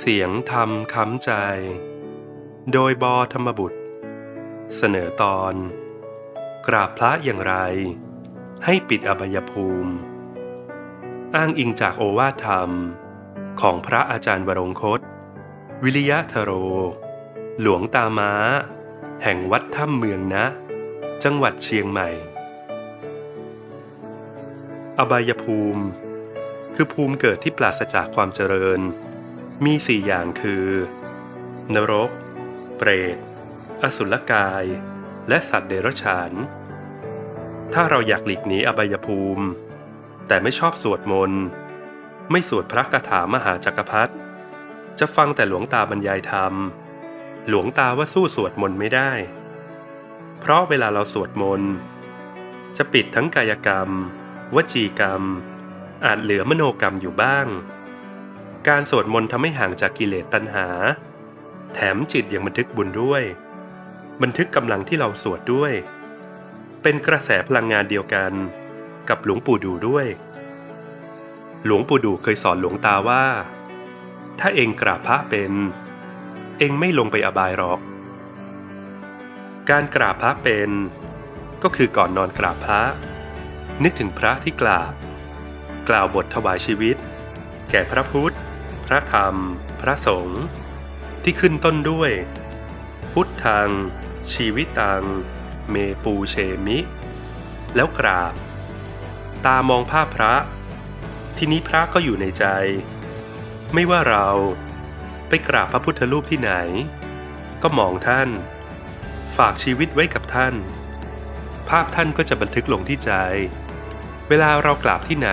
เสียงธรรมค้ำใจ โดยบอธรรมบุตร เสนอตอน กราบพระอย่างไร ให้ปิดอบายภูมิ อ้างอิงจากโอวาทธรรม ของพระอาจารย์วรงคต วิริยะทโร หลวงตาม้า แห่งวัดถ้ำเมืองนะ จังหวัดเชียงใหม่ อบายภูมิ คือภูมิเกิดที่ปราศจากความเจริญ มีสี่อย่างคือ นรก เปรต อสุรกาย และสัตว์เดรัจฉาน ถ้าเราอยากหลีกหนีอบายภูมิ แต่ไม่ชอบสวดมนต์ ไม่สวดพระคาถามหาจักรพรรดิ จะฟังแต่หลวงตาบรรยายธรรม หลวงตาว่าสู้สวดมนต์ไม่ได้ เพราะเวลาเราสวดมนต์ จะปิดทั้งกายกรรม วจีกรรม อาจเหลือมโนกรรมอยู่บ้าง การสวดมนต์ทำให้ห่างจากกิเลสตัณหา แถมจิตยังบันทึกบุญด้วย บันทึกกำลังที่เราสวดด้วย เป็นกระแสพลังงานเดียวกัน กับหลวงปู่ดูด้วย หลวงปู่ดูเคยสอนหลวงตาว่า ถ้าเองกราบพระเป็น เองไม่ลงไปอบายหรอก การกราบพระเป็น ก็คือก่อนนอนกราบพระ นึกถึงพระที่กราบ กล่าวบทถวายชีวิตแก่พระพุทธ พระธรรม พระสงฆ์ที่ขึ้นต้นด้วย พุทธัง ชีวิตัง เมปูเชมิ แล้วกราบ ตามองภาพพระ ที่นี้พระก็อยู่ในใจ ไม่ว่าเราไปกราบพระพุทธรูปที่ไหน ก็มองท่าน ฝากชีวิตไว้กับท่าน ภาพท่านก็จะบันทึกลงที่ใจ เวลาเรากราบที่ไหน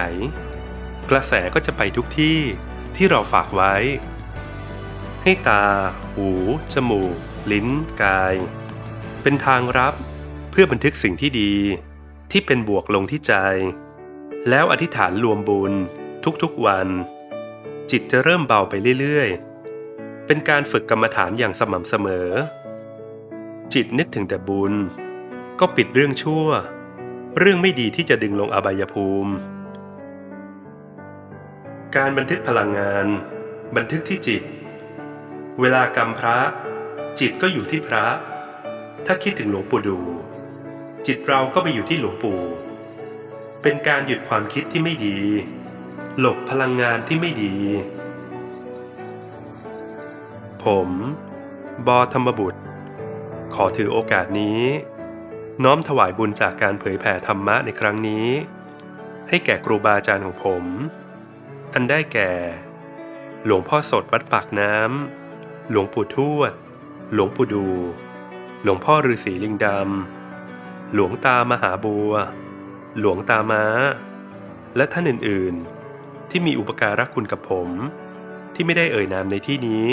กระแสก็จะไปทุกที่ ที่เราฝากไว้ ให้ตา หู จมูก ลิ้น กาย เป็นทางรับเพื่อบันทึกสิ่งที่ดี ที่เป็นบวกลงที่ใจ แล้วอธิษฐานรวมบุญทุกๆวัน จิตจะเริ่มเบาไปเรื่อยๆ เป็นการฝึกกรรมฐานอย่างสม่ำเสมอ จิตนึกถึงแต่บุญ ก็ปิดเรื่องชั่ว เรื่องไม่ดีที่จะดึงลงอบายภูมิ การบันทึกพลังงาน บันทึกที่จิต เวลากรรมพระ จิตก็อยู่ที่พระ ถ้าคิดถึงหลวงปู่ดู จิตเราก็ไปอยู่ที่หลวงปู่ เป็นการหยุดความคิดที่ไม่ดี หลบพลังงานที่ไม่ดี ผม บอธรรมบุตร ขอถือโอกาสนี้ น้อมถวายบุญจากการเผยแผ่ธรรมะในครั้งนี้ ให้แก่ครูบาอาจารย์ของผม อันได้แก่ หลวงพ่อสดวัดปากน้ำ หลวงปู่ทวด หลวงปู่ดู หลวงพ่อฤาษีลิงดำ หลวงตามหาบัว หลวงตาม้า และท่านอื่นๆ ที่มีอุปการะคุณกับผม ที่ไม่ได้เอ่ยนามในที่นี้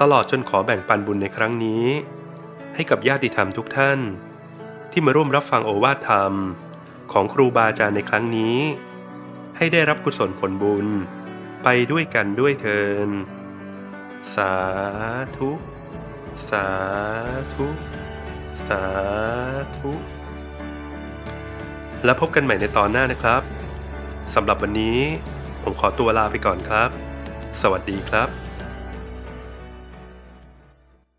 ตลอดจนขอแบ่งปันบุญในครั้งนี้ ให้กับญาติธรรมทุกท่าน ที่มาร่วมรับฟังโอวาทธรรม ของครูบาอาจารย์ในครั้งนี้ ให้ได้รับกุศลผลบุญ ไปด้วยกันด้วยเทิน สาธุ สาธุ สาธุ แล้วพบกันใหม่ในตอนหน้านะครับสำหรับวันนี้ผมขอตัวลาไปก่อนครับ สวัสดีครับ